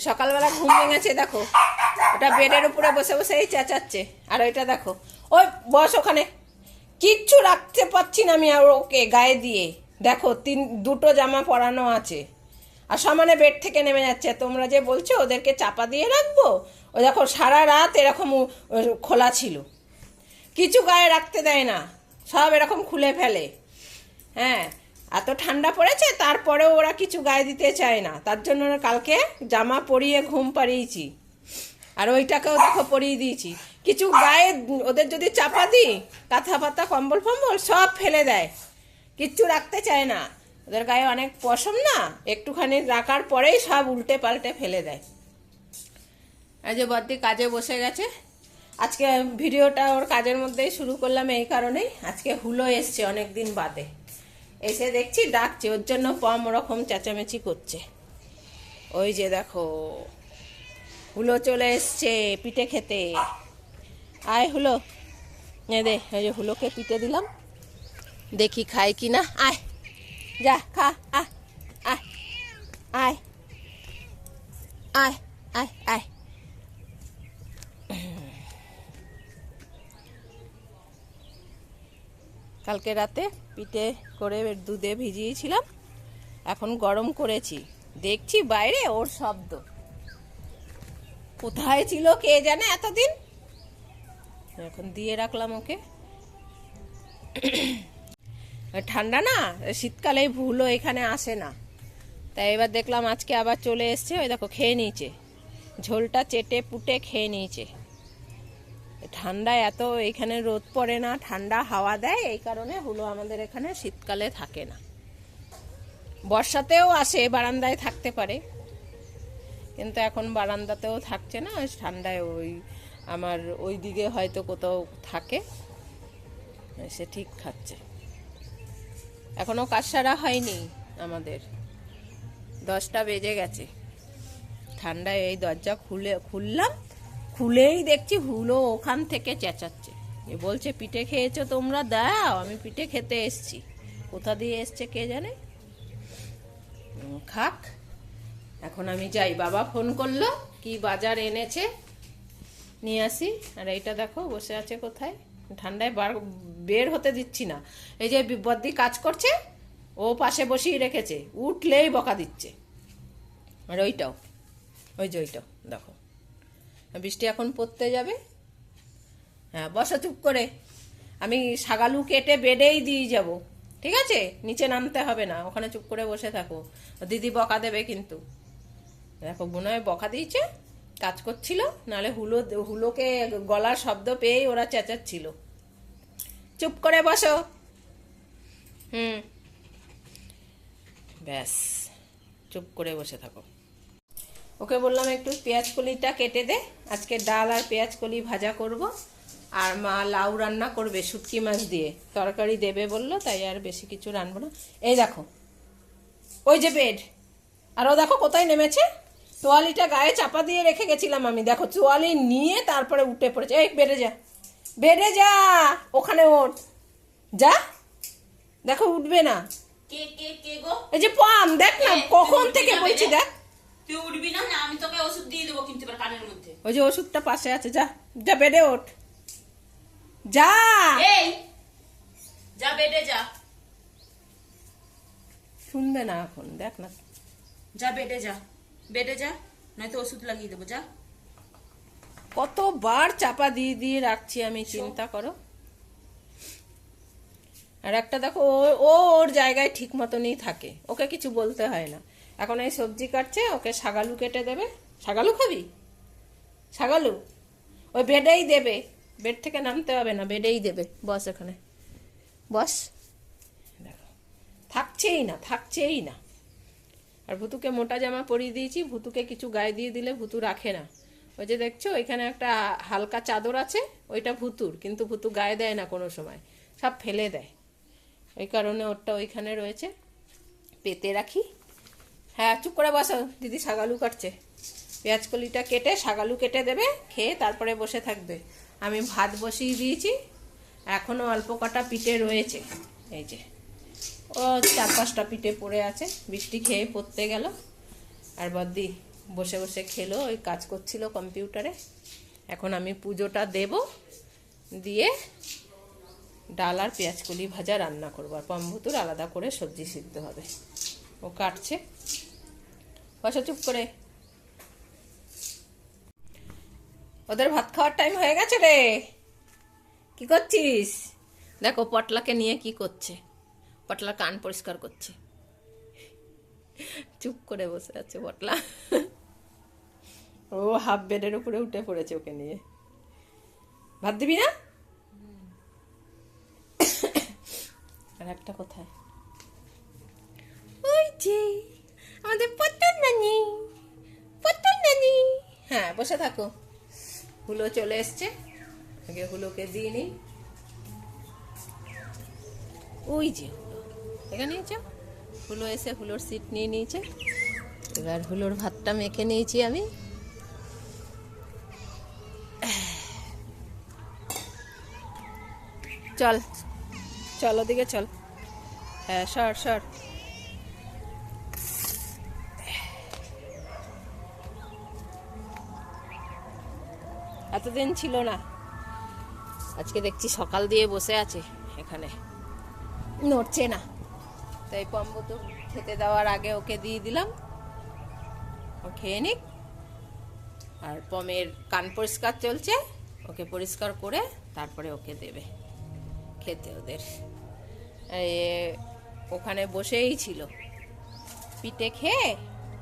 সকালবেলা ঘুম ভেঙেছে, দেখো। ওটা বেডের উপরে বসে বসে এই চেঁচাচ্ছে। আর ওইটা দেখো। ওই, বস ওখানে। কিচ্ছু রাখতে পারছি না আমি আর ওকে গায়ে দিয়ে। দেখো, তিন, দুটো জামা পরানো আছে। আর সমানে বেড থেকে নেমে যাচ্ছে। তোমরা যে বলছো, ওদেরকে চাপা দিয়ে রাখব? ও দেখো, সারা রাত এরকম খোলা ছিল। কিছু গায়ে রাখতে দেয় না। সব এরকম খুলে ফেলে। হ্যাঁ এত ঠান্ডা পড়েছে, তারপরেও ওরা কিছু গায়ে দিতে চায় না। তার জন্য কালকে জামা পরিয়ে ঘুম পাড়িয়েছি। আর ওইটাকেও দেখো পরিয়ে দিয়েছি। কিছু গায়ে ওদের যদি চাপা দিই কাঁথা পাতা কম্বল ফম্বল সব ফেলে দেয়। কিচ্ছু রাখতে চায় না। ওদের গায়ে অনেক পশম না, একটুখানি রাখার পরেই সব উল্টে পাল্টে ফেলে দেয়। এই যে বদ্দি কাজে বসে গেছে। আজকে ভিডিওটা ওর কাজের মধ্যেই শুরু করলাম, এই কারণেই আজকে হুলো এসছে অনেক দিন বাদে। এসে দেখছি ডাকছে, ওর জন্য কম ওরকম চেঁচামেচি করছে। ওই যে দেখো, হুলো চলে এসছে পিঠে খেতে। আয় হুলো দে ওই যে হুলোকে পিঠে দিলাম। দেখি খাই কি না। আয়, যা, খা আয় আয় আয় আয় আয়। কালকে রাতে পিঠে করে দুধে ভিজিয়েছিলাম। এখন গরম করেছি। দেখছি বাইরে ওর শব্দ। কোথায় ছিল কে জানে এতদিন? এখন দিয়ে রাখলাম ওকে। ঠান্ডা না? শীতকালে ভুলও এখানে আসে না। তাই এবার দেখলাম আজকে আবার চলে এসছে। ওই দেখো, খেয়ে নিয়েছে। ঝোলটা চেটে পুটে খেয়ে নিয়েছে। ঠান্ডা এত এখানে রোদ পড়ে না, ঠান্ডা হাওয়া দেয়, এই কারণে হুলো আমাদের এখানে শীতকালে থাকে না। বর্ষাতেও আসে, বারান্দায় থাকতে পারে। কিন্তু এখন বারান্দাতেও থাকছে না ঠান্ডায় ওই আমার ওই দিকে হয়তো কোথাও থাকে, সে ঠিক খাচ্ছে এখনও কাজ সারা হয়নি আমাদের। দশটা বেজে গেছে। ঠান্ডায় এই দরজা খুলে, খুললাম খুলেই দেখছি হুলো ওখান থেকে চেঁচাচ্ছে। এ বলছে, পিঠে খেয়েছো তোমরা? দাও, আমি পিঠে খেতে এসছি। কোথা দিয়ে এসছে কে জানে? খাক, এখন আমি যাই। বাবা ফোন করল, কি বাজার এনেছে? নিয়ে আসি। আর এইটা দেখো, বসে আছে কোথায়? ঠান্ডায় বার- বের হতে দিচ্ছি না। এই যে বদ্দি কাজ করছে, ও পাশে বসিয়ে রেখেছে। উঠলেই বকা দিচ্ছে। আর ওইটাও, ওই যে ওইটাও, দেখো। বৃষ্টি এখন পড়তে যাবে। হ্যাঁ বসো চুপ করে। আমি সাগালু কেটে বেডেই দিয়ে যাব। ঠিক আছে? নিচে নামতে হবে না, ওখানে চুপ করে বসে থাকো। দিদি বকা দেবে কিন্তু। দেখো বোনয় বকা দিয়েছে, কাজ করছিল নালে হুলো, হুলোকে গলার শব্দ পেয়েই ওরা চেঁচাচ্ছিল। চুপ করে বসো। হুম। ব্যাস, চুপ করে বসে থাকো। ওকে বললাম একটু পেঁয়াজ কলিটা কেটে দে। আজকে ডাল আর পেঁয়াজ কলি ভাজা করব। আর মা লাউ রান্না করবে শুটকি মাছ দিয়ে। তরকারি দেবে বলল তাই আর বেশি কিছু রানবো না। এই দেখো ওই যে বেড। আর ও দেখো কোথায় নেমেছে। তোয়ালিটা গায়ে চাপা দিয়ে রেখে গেছিলাম আমি। দেখো তোয়ালি নিয়ে তারপরে উঠে পড়েছে। এই বেডে যা। বেডে যা! ওখানে ওঠ। যা। দেখো উঠবে না। কে কে কে গো? এই যে পাম দেখ না কখন থেকে বলছি দেখ। তুই উঠবি না না আমি তোকে ওষুধ দিয়ে দেবো কিন্তু এবার কানের মধ্যে। ওই যে ওষুধটা পাশে আছে যা যা বেডে ওঠ। যা! এই যা বেডে যা। শুনবে না এখন দেখ না। যা বেডে যা বেডে যা নয়তো ওষুধ লাগিয়ে দেবো যা। কতবার চাপা দিয়ে দিয়ে রাখছি আমি চিন্তা করো। আর একটা দেখো ও ও ওর জায়গায় ঠিক মতনই থাকে ওকে কিছু বলতে হয় না। এখন এই সবজি কাটছে, ওকে শাগালু কেটে দেবে। শাগালু খাবি? শাগালু? ওই বেডেই দেবে। বেড থেকে নামতে হবে না, বেডেই দেবে। বস এখানে। বস। থাকছেই না থাকছেই না। আর ভুতুকে মোটা জামা পরিয়ে দিয়েছি, ভুতুকে কিছু গায়ে দিয়ে দিলে ভুতু রাখে না। ওই যে দেখছ ওইখানে একটা হালকা চাদর আছে, ওইটা ভুতুর, কিন্তু ভুতু গায়ে দেয় না কোনো সময়। সব ফেলে দেয়। ওই কারণে ওরটা ওইখানে রয়েছে। পেতে রাখি। হ্যাঁ চুপ করে বসো। দিদি শাগালু কাটছে। পেঁয়াজ কলিটা কেটে শাগালু কেটে দেবে, খেয়ে তারপরে বসে থাকবে। আমি ভাত বসিয়ে দিয়েছি। এখনও অল্প কটা পিঠে রয়েছে। এই যে, ও চার পাঁচটা পিঠে পড়ে আছে। বৃষ্টি খেয়ে পড়তে গেল। আর বদ্দি বসে বসে খেলো, ওই কাজ করছিল কম্পিউটারে। এখন আমি পুজোটা দেব, দিয়ে ডাল আর পেঁয়াজ কলি ভাজা রান্না করব। আর পম্বুতুর আলাদা করে সবজি সিদ্ধ হবে। ও কাটছে। বসো, চুপ করে। ওদের ভাত খাওয়ার টাইম হয়ে গেছে রে। কি করছিস? দেখো, পটলাকে নিয়ে কি করছে। পটলা কান পরিষ্কার করছে। চুপ করে বসে আছে পটলা। ও হাফ বেডের উপরে উঠে পড়েছে ওকে নিয়ে। ভাত দিবি না? আর একটা কোথায়? ওই যে। আমাদের পটল নানি পটল নানি। হ্যাঁ বসে থাকো। হুলো চলে এসছে। আগে হুলোকে দিয়ে নিই। ওই যে হুলো। এখানে নিয়েছ? হুলো এসে হুলোর সিট নিয়ে নিয়েছে। এবার হুলোর ভাতটা মেখে নিয়েছি আমি। চল চল ওদিকে চল। হ্যাঁ সর সর। এতদিন ছিল না। আজকে দেখছি সকাল দিয়ে বসে আছে এখানে। নড়ছে না। তাই পম্বু তো খেতে দেওয়ার আগে ওকে দিয়ে দিলাম। ও খেয়ে নিক। আর পমের কান পরিষ্কার চলছে, ওকে পরিষ্কার করে তারপরে ওকে দেবে খেতে ওদের। ওখানে বসেই ছিল। পিঠে খেয়ে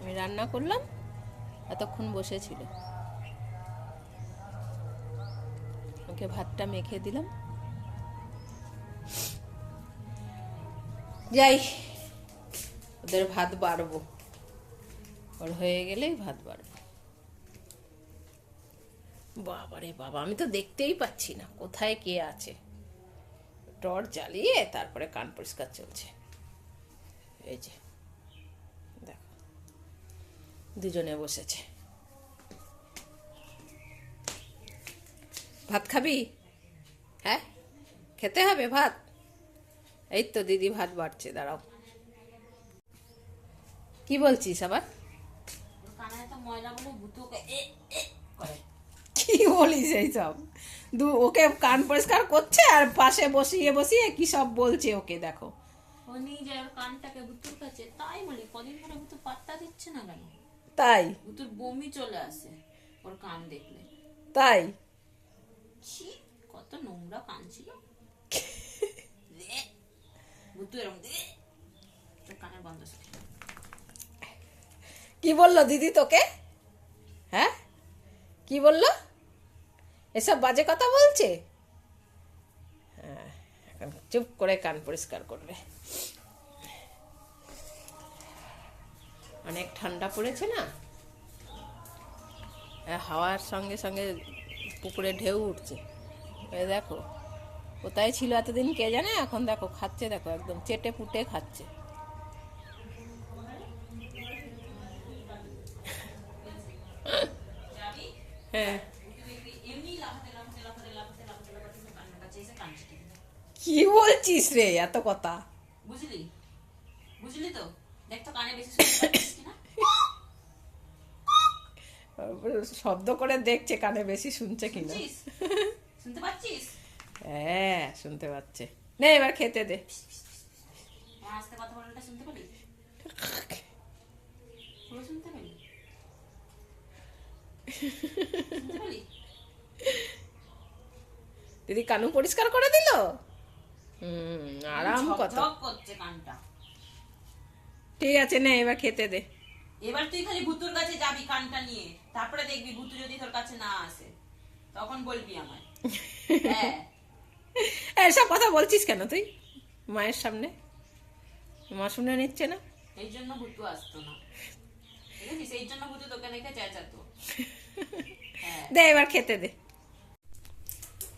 আমি রান্না করলাম, এতক্ষণ বসেছিল ওকে ভাতটা মেখে দিলাম। যাই, ওদের ভাত বাড়বো। ওর হয়ে গেলেই ভাত বাড়বো। বাবারে বাবা, আমি তো দেখতেই পাচ্ছি না কোথায় কে আছে। টর্চ জ্বালিয়ে তারপরে কান পরিষ্কার চলছে। এই যে, দেখো, দুজনে বসেছে। ভাত খাবি? হ্যাঁ? খেতে হবে ভাত? এই তো দিদি ভাত বাড়ছে দাঁড়াও। কি বলছিস আবার? কি বলিস এইসব? দু ওকে কান পরিষ্কার করছে আর পাশে বসিয়ে বসিয়ে কি সব বলছে ওকে দেখো। কানটাকে কাছে। তাই বলি কদিন ধরে ভুতু পাত্তা দিচ্ছে না কেন? তাই? ভুতুর বমি চলে আসে ওর কান দেখলে। তাই? ছি কত নোংরা কান ছিল কি বলল দিদি তোকে? হ্যাঁ? কি বলল? এসব বাজে কথা বলছে? হ্যাঁ চুপ করে কান পরিষ্কার করবে। অনেক ঠান্ডা পড়েছে না? হাওয়ার সঙ্গে সঙ্গে পুকুরে ঢেউ উঠছে। এই দেখো, কোথায় ছিল এতদিন কে জানে? এখন দেখো, খাচ্ছে দেখো, একদম চেটে পুটে খাচ্ছে। হ্যাঁ। কি বলছিস রে, এত কথা? বুঝলি? বুঝলি তো? দেখ তো কানে বেশি শব্দ করে দেখছে কানে বেশি শুনছে কিনা। শুনতে পাচ্ছিস? হ্যাঁ শুনতে পাচ্ছে। নে এবার খেতে দে। আস্তে কথা বলাটা শুনতে পারি শুনতে পারি শুনতে পারি দিদি কানু পরিষ্কার করে দিল? হুম আরাম কত কানটা। ঠিক আছে নে এবার খেতে দে। এবার তুই খালি ভুতুর কাছে যাবি কানটা নিয়ে তারপরে দেখবি ভুতু যদি তোর কাছে না আসে তখন বলবি আমায়। হ্যাঁ। এসব কথা বলছিস কেন তুই? মায়ের সামনে? মা শুনে নিচ্ছে না? এই জন্য ভুতু আসতো না। এই জন্য ভুতু তোকে দেখে চেঁচাতো। হ্যাঁ। দে এবার খেতে দে।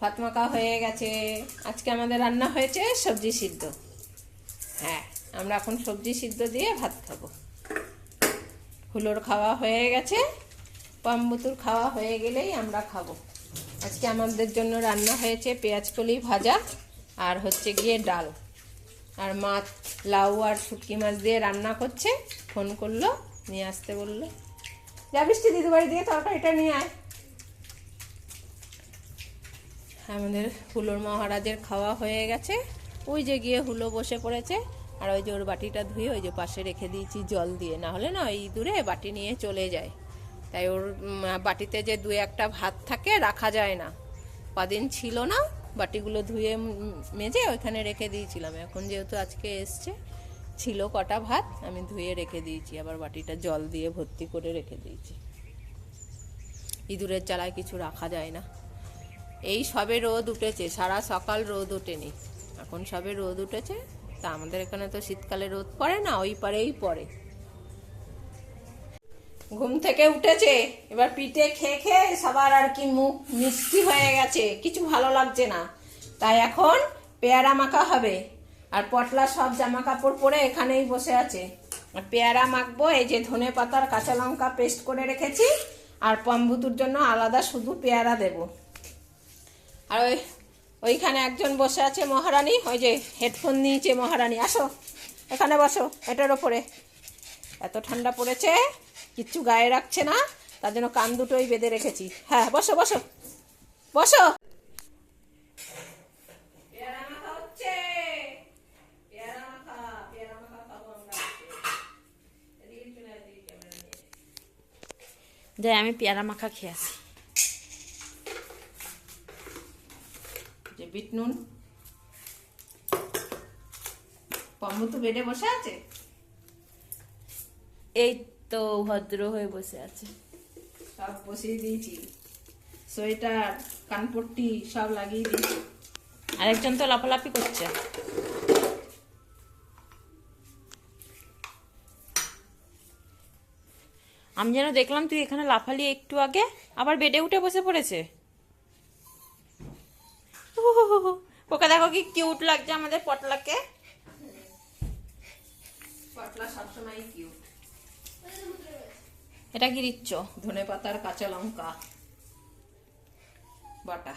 ভাত মাখা হয়ে গেছে। আজকে আমাদের রান্না হয়েছে সবজি সিদ্ধ। হ্যাঁ আমরা এখন সবজি সিদ্ধ দিয়ে ভাত খাব। হুলোর খাওয়া হয়ে গেছে। পাম্বুতুর খাওয়া হয়ে গেলেই আমরা খাব। আজকে আমাদের জন্য রান্না হয়েছে পেঁয়াজ কলি ভাজা আর হচ্ছে গিয়ে ডাল। আর মাছ লাউ আর শুটকি মাছ দিয়ে রান্না করছে। ফোন করল, নিয়ে আসতে বলল। যা দিদি বাড়ি দিয়ে তরকারিটা নিয়ে আয়। আমাদের হুলোর মহারাজের খাওয়া হয়ে গেছে। ওই যে গিয়ে হুলো বসে পড়েছে। আর ওই যে ওর বাটিটা ধুয়ে ওই যে পাশে রেখে দিয়েছি, জল দিয়ে। না হলে না ওই দূরে বাটি নিয়ে চলে যায়। তাই ওর বাটিতে যে দু একটা ভাত থাকে রাখা যায় না। কদিন ছিল না, বাটিগুলো ধুয়ে মেজে ওইখানে রেখে দিয়েছিলাম। এখন যেহেতু আজকে এসছে, ছিল কটা ভাত, আমি ধুয়ে রেখে দিয়েছি। আবার বাটিটা জল দিয়ে ভর্তি করে রেখে দিয়েছি। ইঁদুরের জ্বালায় কিছু রাখা যায় না। এই সবে রোদ উঠেছে, সারা সকাল রোদ ওঠেনি। এখন সবে রোদ উঠেছে তা আমাদের এখানে তো শীতকালে রোদ পড়ে না, ওই পারেই পড়ে। ঘুম থেকে উঠেছে, এবার পিঠে খেয়ে খেয়ে সবার আর কি মুখ মিষ্টি হয়ে গেছে, কিছু ভালো লাগছে না। তাই এখন পেয়ারা মাখা হবে, আর পটলা সব জামা কাপড় পরে এখানেই বসে আছে। আর পেয়ারা মাখবো, এই যে ধনে পাতার কাঁচা লঙ্কা পেস্ট করে রেখেছি, আর পম্বুতুর জন্য আলাদা শুধু পেয়ারা দেবো। আর ওই ওইখানে একজন বসে আছে মহারানী ওই যে হেডফোন নিয়েছে মহারানী। আসো এখানে বসো এটার ওপরে। এত ঠান্ডা পড়েছে কিচ্ছু গায়ে রাখছে না তার জন্য কান দুটোই বেঁধে রেখেছি। হ্যাঁ বসো বসো বসো। যাই আমি পেয়ারা মাখা খেয়ে আসি। বিট নুন। পম্বু তো বেডে বসে আছে? এই তো ভদ্র হয়ে বসে আছে। সব বসিয়ে দিয়েছি। সোয়েটার কানপট্টি সব লাগিয়ে দিয়েছি। আরেকজন তো লাফালাফি করছে। আমি যেন দেখলাম তুই এখানে লাফালি একটু আগে আবার বেডে উঠে বসে পড়েছে। ওকে দেখো কি কিউট লাগছে আমাদের পটলাকে। পটলা সবসময় কিউট এটা কি দিচ্ছ? ধনে পাতার কাঁচা লঙ্কা। বাটা।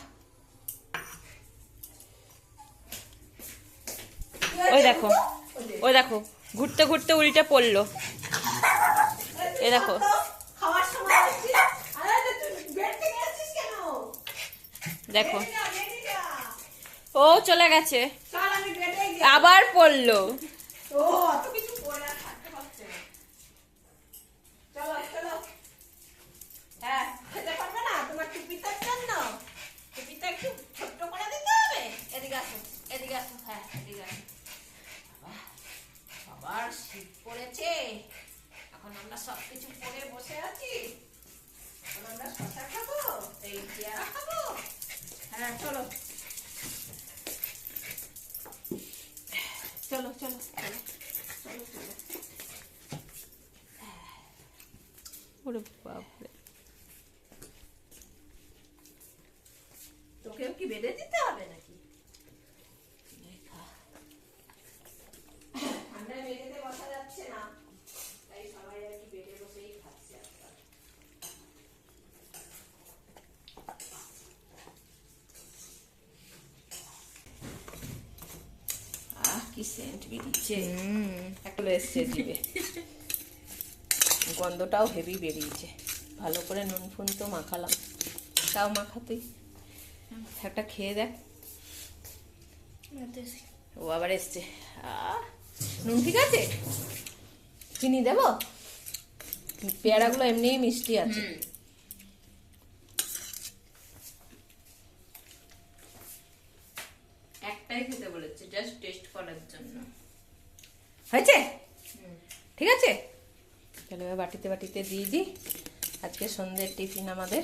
ওই দেখো ওই দেখো ঘুরতে ঘুরতে উল্টে পড়ল। এ দেখো। খাওয়ার ও চলে গেছে। আবার পড়ল। ও অত কিছু পরে আর থাকতে পারছে না চলো চলো হ্যাঁ খেতে পারবে না তোমার টুপিটার জন্য টুপিটা একটু ছোট্ট করে দিতে হবে এদিকে আসো এদিকে আসো হ্যাঁ এদিকে আসো বাবা, আবার শীত পড়েছে এখন আমরা সব কিছু পরে বসে আছি এখন আমরা শশা খাব এই পেয়ারা খাব হ্যাঁ চলো চলো চলো চলো চলো চলো ওরে বাপরে তোকেও কি বেঁধে দিতে হবে নাকি? ঠান্ডায় মেঝেতে বসা যাচ্ছে না তাই সবাই আর কি বেডে বসেই খাচ্ছে কি সেন্ট বেরিয়েছে। একটা এসছে জিভে। গন্ধটাও হেভি বেরিয়েছে। ভালো করে নুন ফুন তো মাখালাম। তাও মাখাতেই একটা খেয়ে দেখ। ও আবার এসছে। নুন ঠিক আছে? চিনি দেব? পেয়ারাগুলো এমনিই মিষ্টি আছে। একটাই খেতে বলেছে জাস্ট টেস্ট করার জন্য। হয়েছে? ঠিক আছে? তাহলে বাটিতে বাটিতে দিয়ে দিই। আজকে সন্ধ্যের টিফিন আমাদের।